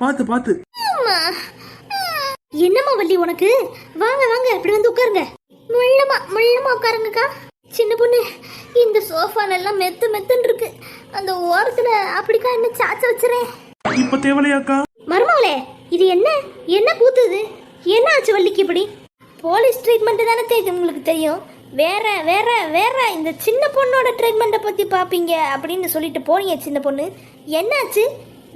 பார்த்து பார்த்து. என்னம்மா வள்ளி உனக்கு? வாங்க வாங்க இப்படி வந்து உட்காருங்க. முள்ளமா முள்ளமா உட்காருங்கக்கா. சின்ன பொண்ணு இந்த சோஃபால எல்லாம் மெத்து மெத்துன்னு இருக்கு. அந்த ஓரத்துல அப்படிக்கா என்ன சாச்ச வச்சுறேன்? இப்ப தேவலையாக்கா? மருமகளே இது என்ன? என்ன கூத்துது என்ன ஆச்சு வள்ளிக்கு இப்படி? போலீஸ் ட்ரீட்மெண்ட் தானே தெரியும் உங்களுக்கு தெரியும். வேற வேற வேற இந்த சின்ன பொண்ணோட ட்ரீட்மெண்ட்டை பத்தி பாப்பீங்க அப்படின்னு சொல்லிட்டு போனீங்க சின்ன பொண்ணு. என்னாச்சு?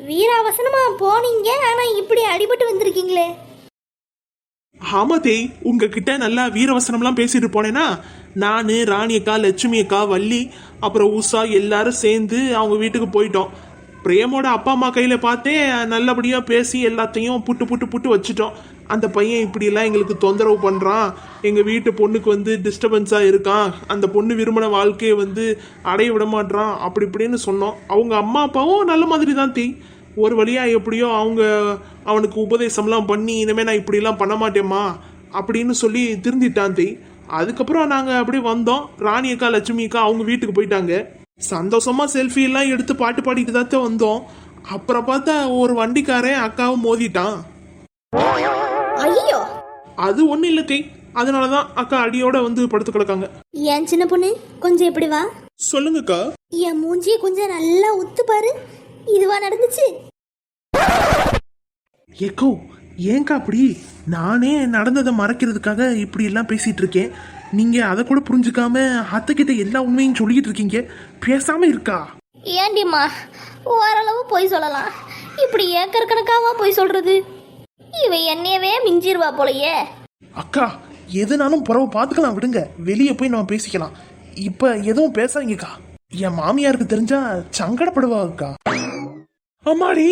வீராவசனமா போனீங்க ஆனா இப்படி அடிபட்டு வந்திருக்கீங்களே. ஆமா தேய் உங்ககிட்ட நல்லா வீரவசனம்லாம் பேசிட்டு போனேன்னா நானு ராணி அக்கா லட்சுமி அக்கா வள்ளி அப்புறம் உஷா எல்லாரும் சேர்ந்து அவங்க வீட்டுக்கு போயிட்டோம். பிரேமோட அப்பா அம்மா கையில் பார்த்தே நல்லபடியாக பேசி எல்லாத்தையும் புட்டு புட்டு புட்டு வச்சுட்டோம். அந்த பையன் இப்படிலாம் எங்களுக்கு தொந்தரவு பண்ணுறான் எங்கள் வீட்டு பொண்ணுக்கு வந்து டிஸ்டர்பன்ஸாக இருக்கான். அந்த பொண்ணு விரும்பின வாழ்க்கையை வந்து அடைய விட மாட்டான் அப்படி இப்படின்னு சொன்னோம். அவங்க அம்மா அப்பாவும் நல்ல மாதிரி தான் தீ. ஒரு வழியாக எப்படியோ அவங்க அவனுக்கு உபதேசம்லாம் பண்ணி இனிமேல் நான் இப்படிலாம் பண்ண மாட்டேம்மா அப்படின்னு சொல்லி திருந்திட்டான் தீ. அதுக்கப்புறம் நாங்கள் அப்படியே வந்தோம். ராணி அக்கா லட்சுமி அக்கா அவங்க வீட்டுக்கு போயிட்டாங்க. சந்தோஷமா செல்ஃபி எல்லாம் எடுத்து பாட்டு பாடிட்டு தான் வந்தோம். அப்புறம் பார்த்தா ஒரு வண்டிக்காரன் அக்காவும் மோதிட்டான். ஐயோ! அது ஒன்றும் இல்லை தேய் அதனால தான் அக்கா அடியோட வந்து படுத்து கிடக்காங்க. ஏன் சின்ன பொண்ணு? கொஞ்சம் இப்படி வா. சொல்லுங்கக்கா. என் மூஞ்சியை கொஞ்சம் நல்லா உத்து பாரு. இதுவா நடந்துச்சு? ஏக்கோ ஏங்கா அப்படி? நானே நடந்ததை மறைக்கிறதுக்காக இப்படி எல்லாம் பேசிட்டு இருக்கேன். நீங்க அதை கூட புரிஞ்சுக்காம அத்தைக்கிட்ட எல்லா உண்மையும் சொல்லிட்டு இருக்கீங்க. பேசாம இருக்கா? ஏண்டிம்மா ஓரளவு போய் சொல்லலாம். இப்படி ஏக்கர் கணக்காவா போய் சொல்றது? இவ என்னையவே மிஞ்சிருவா போலயே. அக்கா எதுனாலும் புறவை பார்த்துக்கலாம் விடுங்க. வெளியே போய் நம்ம பேசிக்கலாம். இப்ப எதுவும் பேசாதீங்கக்கா. என் மாமியாருக்கு தெரிஞ்சா சங்கடப்படுவா அக்கா. அம்மாடி!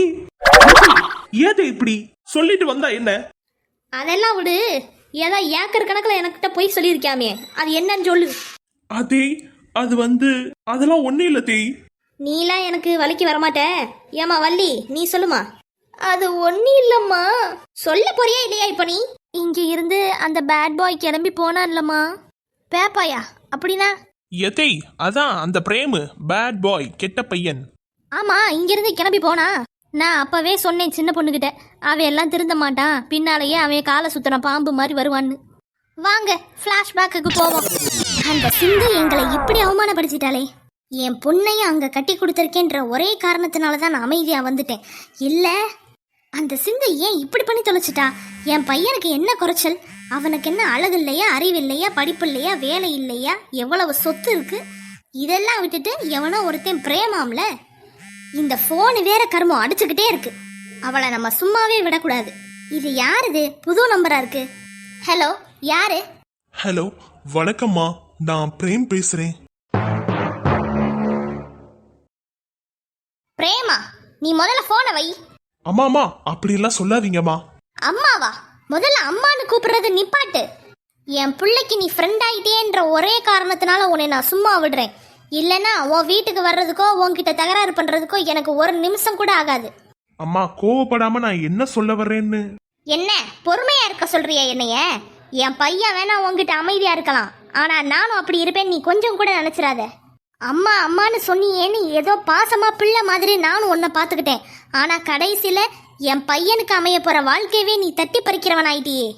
ஏது இப்படி? சொல்லிட்டு வந்தா என்ன? அதெல்லாம் விடு. ஏதோ ஏக்கர் கணக்கில் எனக்கிட்ட போய் சொல்லியிருக்காமே அது என்னன்னு சொல்லு. அதே அது வந்து அதெல்லாம் ஒன்றும் இல்லை தேய். நீலாம் எனக்கு வலிக்கு வரமாட்ட. ஏமா வள்ளி நீ சொல்லுமா? அது ஒன்றும் இல்லைம்மா. சொல்ல போறியா இல்லையா இப்போ நீ? இங்கே இருந்து அந்த பேட் பாய் கிளம்பி போனான்லம்மா. பேப்பாயா அப்படின்னா? எதை அதான் அந்த பிரேமு பேட் பாய் கெட்ட பையன். ஆமா இங்கிருந்து கிளம்பி போனா. நான் அப்போவே சொன்னேன் சின்ன பொண்ணுகிட்ட. அவன் எல்லாம் திருந்த மாட்டான் பின்னாலேயே அவன் காலை சுத்தின பாம்பு மாதிரி வருவான்னு. வாங்க ஃப்ளாஷ்பேக்குக்கு போவோம். அந்த சிந்து எங்களை இப்படி அவமானப்படுத்திட்டாளே. என் பொண்ணையும் அங்கே கட்டி கொடுத்துருக்கேன்ற ஒரே காரணத்தினால தான் நான் அமைதியாக வந்துட்டேன். இல்லை அந்த சிந்து ஏன் இப்படி பண்ணி தொலைச்சிட்டா? என் பையனுக்கு என்ன குறைச்சல்? அவனுக்கு என்ன அழகு இல்லையா அறிவு இல்லையா படிப்பு இல்லையா வேலை இல்லையா? எவ்வளவு சொத்து இருக்கு? இதெல்லாம் விட்டுட்டு எவனோ ஒருத்தன் பிரேமாம்ல. இந்த ஃபோன் வேற கர்மம் அடிச்சுக்கிட்டே இருக்கு. அவளை நம்ம சும்மாவே விடக்கூடாது. இது யாருது? புது நம்பரா இருக்கு. ஹலோ யாரு? ஹலோ வணக்கம்மா. நான் பிரேம் பேசுறேன். பிரேமா நீ முதல்ல போனை வை. அம்மா அம்மா அப்படிலாம் சொல்லாதீங்கம்மா. அம்மாவா? முதல்ல அம்மான்னு கூப்பிடுறது நிப்பாட்டு. என் பிள்ளைக்கு நீ ஃப்ரெண்ட் ஆயிட்டேன்ற ஒரே காரணத்தினால உன்னை நான் சும்மா விடுறேன். இல்லைன்னா உன் வீட்டுக்கு வர்றதுக்கோ உன்கிட்ட தகராறு பண்றதுக்கோ எனக்கு ஒரு நிமிஷம் கூட ஆகாது. அம்மா கோவப்படாம நான் என்ன சொல்ல வர்றேன்னு? என்ன? பொறுமையா இருக்க சொல்றியா என்னைய? என் பையன் வேணா உன்கிட்ட அமைதியா இருக்கலாம். ஆனா நானும் அப்படி இருப்பேன் நீ கொஞ்சம் கூட நினைச்சிடாத அம்மா அம்மான்னு சொன்னியேன்னு ஏதோ பாசமா பிள்ளை மாதிரி நானும் உன்னை பார்த்துக்கிட்டேன். ஆனா கடைசியில என் பையனுக்கு அமைய போற வாழ்க்கையவே நீ தட்டி பறிக்கிறவன் ஆயிட்டியே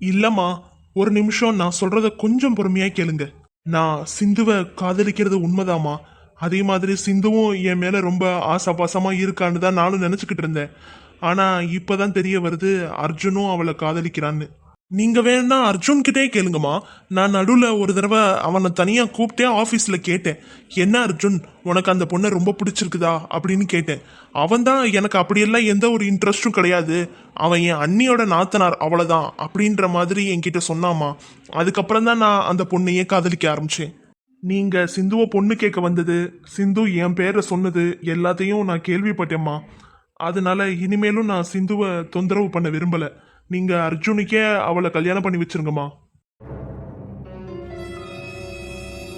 இல்லம்மா ஒரு நிமிஷம் நான் சொல்றத கொஞ்சம் பொறுமையா கேளுங்க. நான் சிந்துவை காதலிக்கிறது உண்மைதாம்மா. அதே மாதிரி சிந்துவும் என் மேல ரொம்ப ஆசாபாசமாக இருக்கான்னு தான் நானும் நினச்சிக்கிட்டு இருந்தேன். ஆனால் இப்போ தான் தெரிய வருது அர்ஜுனும் அவளை காதலிக்கிறான்னு. நீங்க வேணா அர்ஜுன் கிட்டே கேளுங்கம்மா. நான் நடுவில் ஒரு தடவை அவனை தனியாக கூப்பிட்டே ஆஃபீஸில் கேட்டேன். என்ன அர்ஜுன் உனக்கு அந்த பொண்ணை ரொம்ப பிடிச்சிருக்குதா? அப்படின்னு கேட்டேன். அவன் தான் எனக்கு அப்படியெல்லாம் எந்த ஒரு இன்ட்ரெஸ்ட்டும் கிடையாது. அவன் என் அண்ணியோட நாத்தனார் அவ்வளோதான் அப்படின்ற மாதிரி என்கிட்ட சொன்னாமா அதுக்கப்புறம் தான் நான் அந்த பொண்ணையே காதலிக்க ஆரம்பிச்சேன். நீங்க சிந்துவை பொண்ணு கேட்க வந்தது சிந்து என் பேரை சொன்னது எல்லாத்தையும் நான் கேள்விப்பட்டேம்மா. அதனால இனிமேலும் நான் சிந்துவை தொந்தரவு பண்ண விரும்பலை. நீங்க அர்ஜுனுக்கே அவளை கல்யாணம் பண்ணி வச்சிருங்கம்மா.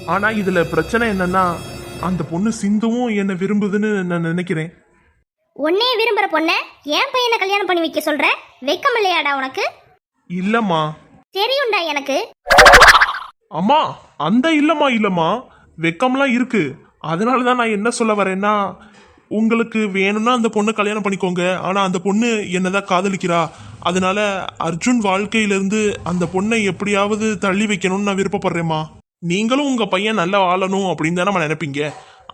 ஆனா இதுல பிரச்சனை என்னன்னா அந்த பொண்ணு சிந்துவும் என்னை விரும்புதுன்னு நான் நினைக்கிறேன். உன்னையே விரும்புற பொண்ண என் பையனை கல்யாணம் பண்ணி வைக்க சொல்ற? வெக்கம் இல்லையாடா உனக்கு? இல்லம்மா. தெரியும்டா எனக்கு. அம்மா அந்த இல்லம்மா இல்லம்மா. வெக்கம்லாம் இருக்கு. அதனால தான் நான் என்ன சொல்ல வரேன்னா உங்களுக்கு வேணும்னா அந்த பொண்ணை கல்யாணம் பண்ணிக்கோங்க. ஆனா அந்த பொண்ணு என்னதான் காதலிக்கிறா அதனால அர்ஜுன் வாழ்க்கையிலிருந்து அந்த பொண்ணை எப்படியாவது தள்ளி வைக்கணும்னு நான் விருப்பப்படுறேம்மா. நீங்களும் உங்க பையன் நல்லா வாழணும் அப்படின்னு தானே நினைப்பீங்க.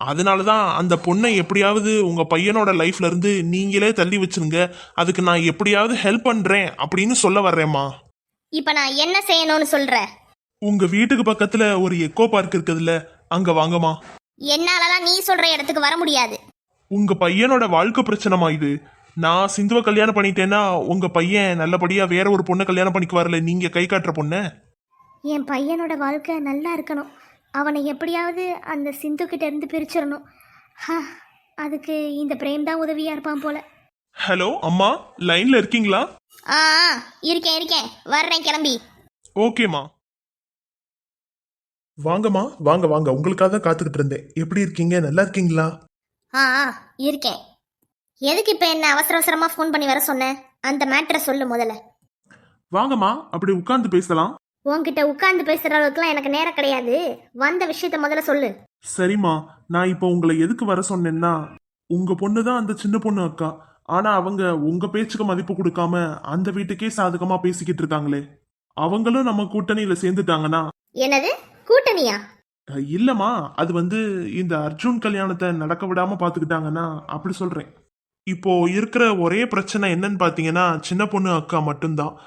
அதனால தான் அந்த பொண்ணை எப்படியாவது உங்க பையனோட லைஃப்ல இருந்து நீங்களே தள்ளி வச்சிருங்க. அதுக்கு நான் எப்படியாவது ஹெல்ப் பண்றேன் அப்படின்னு சொல்ல வர்றேம்மா. இப்போ நான் என்ன செய்யணும்னு சொல்ற? உங்க வீட்டுக்கு பக்கத்துல ஒரு எக்கோ பார்க் இருக்குதுல்ல அங்க வாங்கம்மா. என்னாலலாம் நீ சொல்ற இடத்துக்கு வர முடியாது. உங்க பையனோட வாழ்க்கை பிரச்சனைமா இது. நான் சிந்துவை கல்யாணம் பண்ணிட்டேன்னா உங்க பையன் நல்லபடியா வேற ஒரு பொண்ணை கல்யாணம் பண்ணிக்கு வரல நீங்க கை காட்டுற பொண்ணு? என் பையனோட வாழ்க்கை நல்லா இருக்கணும். அவனை எப்படியாவது அந்த சிந்து கிட்ட இருந்து பிரிச்சிடணும். அதுக்கு இந்த பிரேம் தான் உதவியா இருப்பான் போல. ஹலோ அம்மா லைன்ல இருக்கீங்களா? ஆ இருக்கேன் இருக்கேன். வர்றேன் கிளம்பி. ஓகேம்மா. வாங்கம்மா வாங்க வாங்க. உங்களுக்காக தான் காத்துக்கிட்டு இருந்தேன். எப்படி இருக்கீங்க? நல்லா இருக்கீங்களா? ஆ ஆ, இருக்கேன். எதுக்கு இப்போ என்ன அவசர அவசரமா ஃபோன் பண்ணி வர சொன்னேன் அந்த மேட்டரை சொல்லு முதல்ல. வாங்கம்மா அப்படி உட்கார்ந்து பேசலாம். உன்கிட்ட உட்கார்ந்து பேசுற அளவுக்குலாம் எனக்கு நேரம் கிடையாது. வந்த விஷயத்த முதல்ல சொல்லு. சரிம்மா நான் இப்போ உங்களை எதுக்கு வர சொன்னேன்னா உங்க பொண்ணு தான் அந்த சின்ன பொண்ணு அக்கா. ஆனா அவங்க உங்க பேச்சுக்கு மதிப்பு கொடுக்காம அந்த வீட்டுக்கே சாதகமா பேசிக்கிட்டு இருக்காங்களே. அவங்களும் நம்ம கூட்டணியில சேர்ந்துட்டாங்கன்னா? என்னது? கூட்டணியா? அஹ், இல்லம்மா அது வந்து இந்த அர்ஜுன் கல்யாணத்தை நடக்க விடாம பாத்துக்கிட்டாங்கன்னா அப்படி சொல்றேன். இப்போ இருக்கிற ஒரே பிரச்சனை என்னன்னு பாத்தீங்கன்னா சின்ன பொண்ணு அக்கா மட்டும்தான்.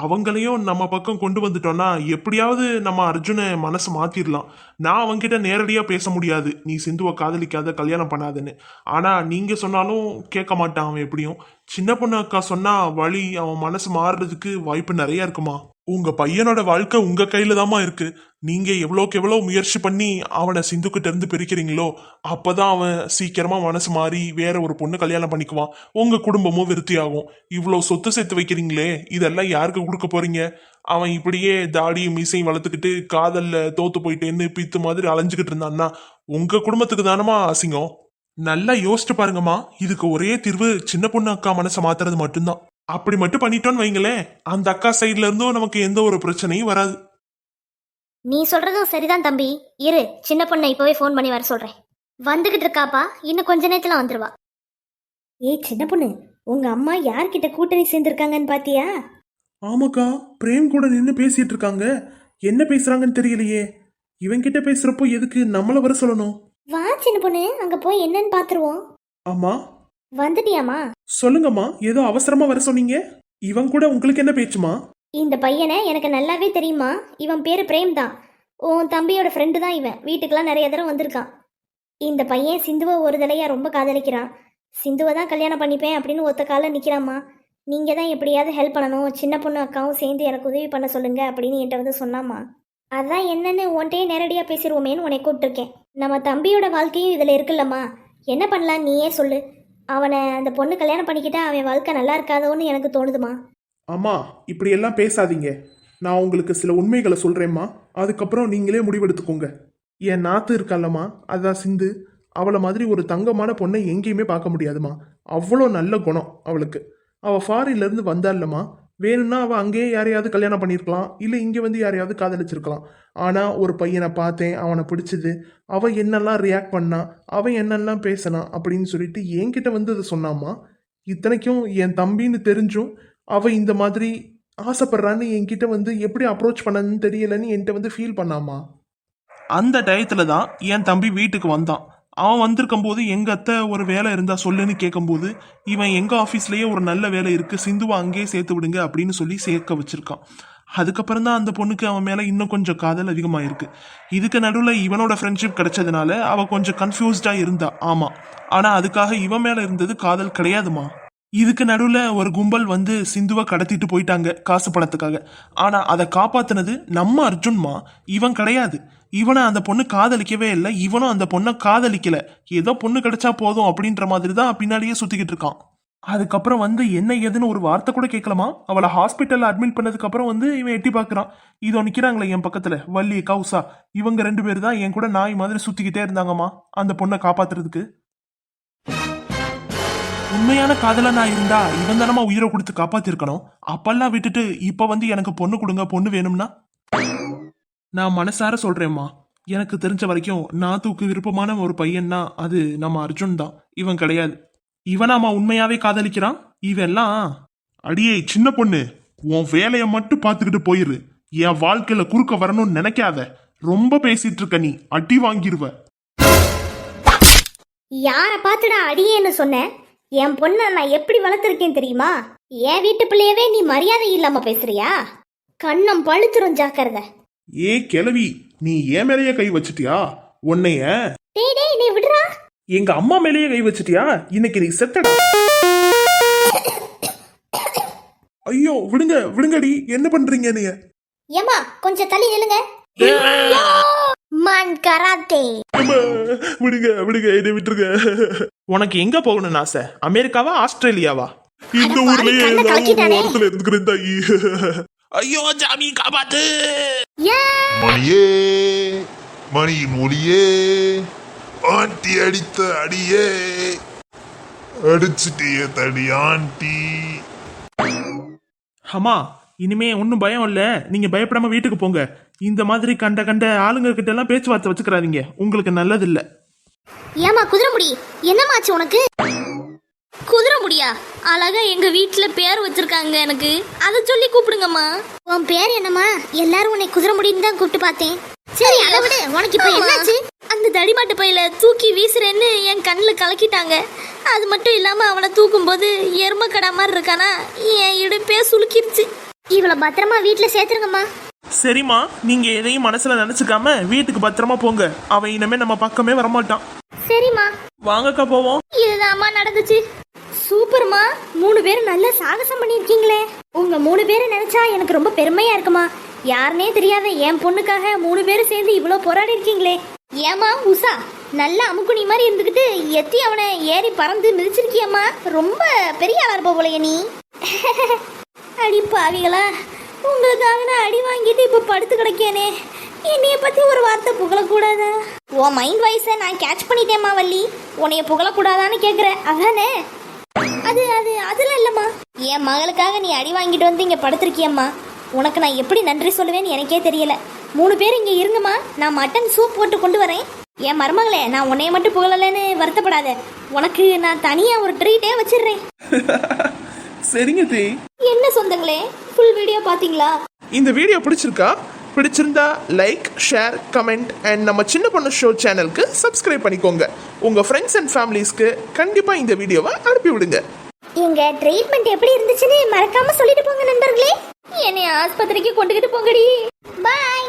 அவங்களையும் நம்ம பக்கம் கொண்டு வந்துட்டோம்னா எப்படியாவது நம்ம அர்ஜுனை மனசு மாத்திரலாம். நான் அவங்ககிட்ட நேரடியா பேச முடியாது. நீ சிந்துவை காதலிக்காத கல்யாணம் பண்ணாதுன்னு. ஆனா நீங்க சொன்னாலும் கேட்க மாட்டான் அவன் எப்படியும். சின்ன பொண்ணு அக்கா சொன்னா வழி அவன் மனசு மாறுறதுக்கு வாய்ப்பு நிறைய இருக்குமா? உங்க பையனோட வாழ்க்கை உங்க கையில தாமா இருக்கு. நீங்க எவ்வளோக்கு எவ்வளோ முயற்சி பண்ணி அவனை சிந்துக்கிட்ட இருந்து பிரிக்கிறீங்களோ அப்பதான் அவன் சீக்கிரமா மனசு மாறி வேற ஒரு பொண்ணு கல்யாணம் பண்ணிக்குவான். உங்க குடும்பமும் விருத்தியாகும். இவ்வளோ சொத்து சேர்த்து வைக்கிறீங்களே இதெல்லாம் யாருக்கு கொடுக்க போறீங்க? அவன் இப்படியே தாடியும் மீசையும் வளர்த்துக்கிட்டு காதல்ல தோத்து போயிட்டேன்னு பித்து மாதிரி அலைஞ்சுக்கிட்டு இருந்தான்னா உங்க குடும்பத்துக்கு தானமா அசிங்கம்? நல்லா யோசிச்சு பாருங்கம்மா. இதுக்கு ஒரே தீர்வு சின்ன பொண்ணு அக்கா மனசை மாத்துறது மட்டும்தான். அப்படி மட்டும் பண்ணிட்டோன்னு வைங்களேன். அந்த அக்கா சைட்ல இருந்தும் நமக்கு எந்த ஒரு பிரச்சனையும் வராது. நீ சொல்றதும் சரிதான் தம்பி. இரு சின்ன பொண்ணை இப்போவே ஃபோன் பண்ணி வர சொல்றேன். வந்துகிட்டு இருக்காப்பா. இன்னும் கொஞ்ச நேரத்துல வந்துருவா. ஏய் சின்ன பொண்ணு உங்க அம்மா யார்கிட்ட கூட்டணி சேர்ந்திருக்காங்கன்னு பாத்தியா? ஆமாக்கா பிரேம் கூட நின்று பேசிட்டு இருக்காங்க. என்ன பேசுறாங்கன்னு தெரியலையே. இவன்கிட்ட பேசுறப்போ எதுக்கு நம்மள வர சொல்லணும்? வா சின்ன பொண்ணு அங்க போய் என்னன்னு பாத்துருவோம். ஆமா வந்துட்டியாமா சொல்லுங்கம்மா ஏதோ அவசரமா வர சொன்னீங்க? இவன் கூட உங்களுக்கு என்ன பேச்சுமா? இந்த பையனை எனக்கு நல்லாவே தெரியுமா? இவன் பேரு பிரேம் தான் உன் தம்பியோட ஃப்ரெண்டு தான் இவன். வீட்டுக்கெல்லாம் நிறைய தடவை வந்திருக்கான். இந்த பையன் சிந்துவை ஒரு தடையா ரொம்ப காதலிக்கிறான். சிந்துவை தான் கல்யாணம் பண்ணிப்பேன் அப்படின்னு ஒத்த காலில் நிற்கிறாம்மா நீங்கள் தான் எப்படியாவது ஹெல்ப் பண்ணணும். சின்ன பொண்ணு அக்காவும் சேர்ந்து எனக்கு உதவி பண்ண சொல்லுங்க அப்படின்னு என்கிட்ட வந்து சொன்னாம்மா. அதான் என்னன்னு உன்கிட்டயே நேரடியாக பேசிடுவோமேன்னு உன்னை கூப்பிட்டுருக்கேன். நம்ம தம்பியோட வாழ்க்கையும் இதில் இருக்குல்லம்மா. என்ன பண்ணலாம் நீயே சொல்லு. அவனை அந்த பொண்ணு கல்யாணம் பண்ணிக்கிட்டா அவன் வாழ்க்கை நல்லா இருக்காதோன்னு எனக்கு தோணுதுமா. அம்மா இப்படி எல்லாம் பேசாதீங்க. நான் உங்களுக்கு சில உண்மைகளை சொல்றேம்மா. அதுக்கப்புறம் நீங்களே முடிவெடுத்துக்கோங்க. என் நாத்து இருக்கால்லம்மா அதான் சிந்து. அவளை மாதிரி ஒரு தங்கமான பொண்ணை எங்கேயுமே பார்க்க முடியாதும்மா. அவ்வளோ நல்ல குணம் அவளுக்கு. அவள் ஃபாரின்லேருந்து வந்தாள்லம்மா. வந்தால்லம்மா வேணும்னா அவள் அங்கேயே யாரையாவது கல்யாணம் பண்ணியிருக்கலாம் இல்லை இங்கே வந்து யாரையாவது காதலிச்சிருக்கலாம். ஆனால் ஒரு பையனை பார்த்தேன் அவனை பிடிச்சது அவன் என்னெல்லாம் ரியாக்ட் பண்ணா அவன் என்னெல்லாம் பேசினான் அப்படின்னு சொல்லிட்டு என்கிட்ட வந்து அதை சொன்னாம்மா. இத்தனைக்கும் என் தம்பின்னு தெரிஞ்சும் அவள் இந்த மாதிரி ஆசைப்படுறான்னு என்கிட்ட வந்து எப்படி அப்ரோச் பண்ணதுன்னு தெரியலன்னு என்கிட்ட வந்து ஃபீல் பண்ணாமா அந்த டயத்தில் தான் என் தம்பி வீட்டுக்கு வந்தான். அவன் வந்திருக்கும் போது எங்க அத்தை ஒரு வேலை இருந்தா சொல்லுன்னு கேட்கும்போது இவன் எங்க ஆஃபீஸ்லயே ஒரு நல்ல வேலை இருக்கு சிந்துவை அங்கேயே சேர்த்து விடுங்க அப்படின்னு சொல்லி சேர்க்க வச்சிருக்கான். அதுக்கப்புறம் தான் அந்த பொண்ணுக்கு அவன் மேல இன்னும் கொஞ்சம் காதல் அதிகமாயிருக்கு. இதுக்கு நடுவில் இவனோட ஃப்ரெண்ட்ஷிப் கிடைச்சதுனால அவ கொஞ்சம் கன்ஃபியூஸ்டா இருந்தா. ஆமா. ஆனா அதுக்காக இவன் மேல இருந்தது காதல் கிடையாதுமா? இதுக்கு நடுவில் ஒரு கும்பல் வந்து சிந்துவை கடத்திட்டு போயிட்டாங்க காசு பணத்துக்காக. ஆனால் அதை காப்பாத்தினது நம்ம அர்ஜுன்மா இவன் கிடையாது. இவனை அந்த பொண்ணு காதலிக்கவே இல்லை இவனும் அந்த பொண்ணை காதலிக்கல. ஏதோ பொண்ணு கிடைச்சா போதும் அப்படின்ற மாதிரி தான் பின்னாடியே சுத்திக்கிட்டு இருக்கான். அதுக்கப்புறம் வந்து என்ன ஏதுன்னு ஒரு வார்த்தை கூட கேட்கலாமா? அவளை ஹாஸ்பிட்டல்ல அட்மிட் பண்ணதுக்கு அப்புறம் வந்து இவன் எட்டி பார்க்குறான். இதோ நிக்கிறாங்களே என் பக்கத்துல வள்ளி கவுசா இவங்க ரெண்டு பேர் தான் என் கூட நாய் மாதிரி சுத்திக்கிட்டே இருந்தாங்கம்மா அந்த பொண்ணை காப்பாத்துறதுக்கு. உண்மையான காதலனா இருந்தா இவன் தானமா உயிரை கொடுத்து காப்பாத்திருக்கணும். அப்பெல்லாம் விட்டுட்டு இப்ப வந்து எனக்கு பொண்ணு கொடுங்க பொண்ணு வேணும்னா? நான் மனசார சொல்றேம்மா. எனக்கு தெரிஞ்ச வரைக்கும் நாத்துக்கு விருப்பமான ஒரு பையன்னா அது நம்ம அர்ஜுன் தான். இவன் கிடையாது. இவனாமா உண்மையாவே காதலிக்கிறான்? இவெல்லாம் அடியே சின்ன பொண்ணு. உன் வேலையை மட்டும் பார்த்துக்கிட்டு போயிரு. என் வாழ்க்கையில குறுக்க வரணும்னு நினைக்காத. ரொம்ப பேசிட்டு இருக்க நீ. அடி வாங்கிருவ. யாரை பார்த்துடா அடியேன்னு சொன்னேன் என் பொண்ணை நான் எப்படி வளர்த்துருக்கேன் தெரியுமா? என் வீட்டு பிள்ளையவே நீ மரியாதை இல்லாம பேசுறியா? கண்ணம் பழுத்துரும் ஜாக்கிரதை. ஏ கிழவி நீ என் மேலேயே கை வச்சிட்டியா? உன்னைய? டேய் டேய் நீ விடுறா. எங்க அம்மா மேலேயே கை வச்சிட்டியா? இன்னைக்கு நீ செத்தடா. ஐயோ விடுங்க விடுங்கடி. என்ன பண்றீங்க நீங்க ஏமா கொஞ்சம் தள்ளி நில்லுங்க. மண் கராத்தே. விடுங்க விடுங்க என்னை விட்டுருங்க. உனக்கு எங்க போகணும்னு ஆசை? அமெரிக்காவா ஆஸ்திரேலியாவா? இந்த ஊர்லயே ஏதாவது ஒரு. ஓரத்துல இருந்துக்கிறேன் தாயி. ஐயோ ஜாமி காப்பாத்து மணியே மணியின் ஒளியே ஆண்டி அடித்த அடியே. அடிச்சிட்டிய தடி ஆண்டி. அம்மா இனிமே ஒன்றும் பயம் இல்ல. நீங்க பயப்படாம வீட்டுக்கு போங்க. இந்த மாதிரி கண்ட கண்ட ஆளுங்க கிட்ட எல்லாம் பேச்சுவார்த்தை வச்சுக்கிறாதீங்க. உங்களுக்கு நல்லது இல்ல ஏமா குதிரை முடி. என்னமாச்சு உனக்கு? குதிரை முடியா? அழகா எங்க வீட்ல பேர் வச்சிருக்காங்க எனக்கு. அதை சொல்லி கூப்பிடுங்கம்மா. உன் பேர் என்னம்மா? எல்லாரும் உன்னை குதிரை முடின்னு தான் கூப்பிட்டு பார்த்தேன். சரி அதை விடு. உனக்கு இப்ப என்னாச்சு? அந்த தடிமாட்டு பையில தூக்கி வீசுறேன்னு என் கண்ணில் கலக்கிட்டாங்க. அது மட்டும் இல்லாம அவனை தூக்கும்போது எருமக்கடா மாதிரி இருக்கானா? என் இடுப்பே சுளுக்கிருச்சு. இவளை பத்திரமா வீட்டுல சேர்த்துருங்கம்மா. சரிம்மா நீங்க எதையும் மனசுல நினைச்சுக்காம வீட்டுக்கு பத்திரமா போங்க. அவன் இனிமே நம்ம பக்கமே வரமாட்டான். சரிம்மா. வாங்கக்கா போவோம். இதுதாம்மா நடந்துச்சு. சூப்பர்மா. மூணு பேரும் நல்ல சாகசம் பண்ணியிருக்கீங்களே உங்க மூணு பேரை நினைச்சா எனக்கு ரொம்ப பெருமையா இருக்குமா. யாருனே தெரியாத என் பொண்ணுக்காக மூணு பேரும் சேர்ந்து இவ்வளோ போராடி இருக்கீங்களே. ஏமா உஷா நல்ல அமுக்குனி மாதிரி இருந்துக்கிட்டு எத்தி அவனை ஏறி பறந்து மிதிச்சிருக்கியம்மா. ரொம்ப பெரிய ஆளா இருப்ப போலயே நீ. அடி பாவிகளா உங்களுக்காக நான் அடி வாங்கிட்டு இப்போ படுத்து கிடக்கேனே. என்னைய பத்தி ஒரு வார்த்தை புகழக்கூடாதா? உன் மைண்ட் வாய்ஸை நான் கேட்ச் பண்ணிட்டேம்மா வள்ளி. உன்னைய புகழக்கூடாதான்னு கேட்குற அதானே? அது அது அதெல்லாம் இல்லைம்மா. என் மகளுக்காக நீ அடி வாங்கிட்டு வந்து இங்கே படுத்திருக்கியம்மா. உனக்கு நான் எப்படி நன்றி சொல்லுவேன்னு எனக்கே தெரியல. மூணு பேர் இங்கே இருங்கம்மா. நான் மட்டன் சூப் போட்டு கொண்டு வரேன். என் மருமகளே நான் உன்னைய மட்டும் புகழலைன்னு வருத்தப்படாத. உனக்கு நான் தனியாக ஒரு ட்ரீட்டே வச்சிடுறேன். சரிங்க தே. என்ன சொந்தங்களே? ஃபுல் வீடியோ பார்த்தீங்களா இந்த வீடியோ பிடிச்சிருக்கா? பிடிச்சிருந்தா லைக் ஷேர் கமெண்ட் அண்ட் நம்ம சின்ன பொண்ணு ஷோ சேனலுக்கு சப்ஸ்கிரைப் பண்ணிக்கோங்க. உங்க ஃப்ரெண்ட்ஸ் அண்ட் ஃபேமிலிஸ்க்கு கண்டிப்பா இந்த வீடியோவை அனுப்பி விடுங்க எங்க ட்ரீட்மெண்ட் எப்படி இருந்துச்சுன்னு மறக்காம சொல்லிட்டு போங்க நண்பர்களே. என்னை ஆஸ்பத்திரிக்கு கொண்டுகிட்டு போங்கடி. பாய்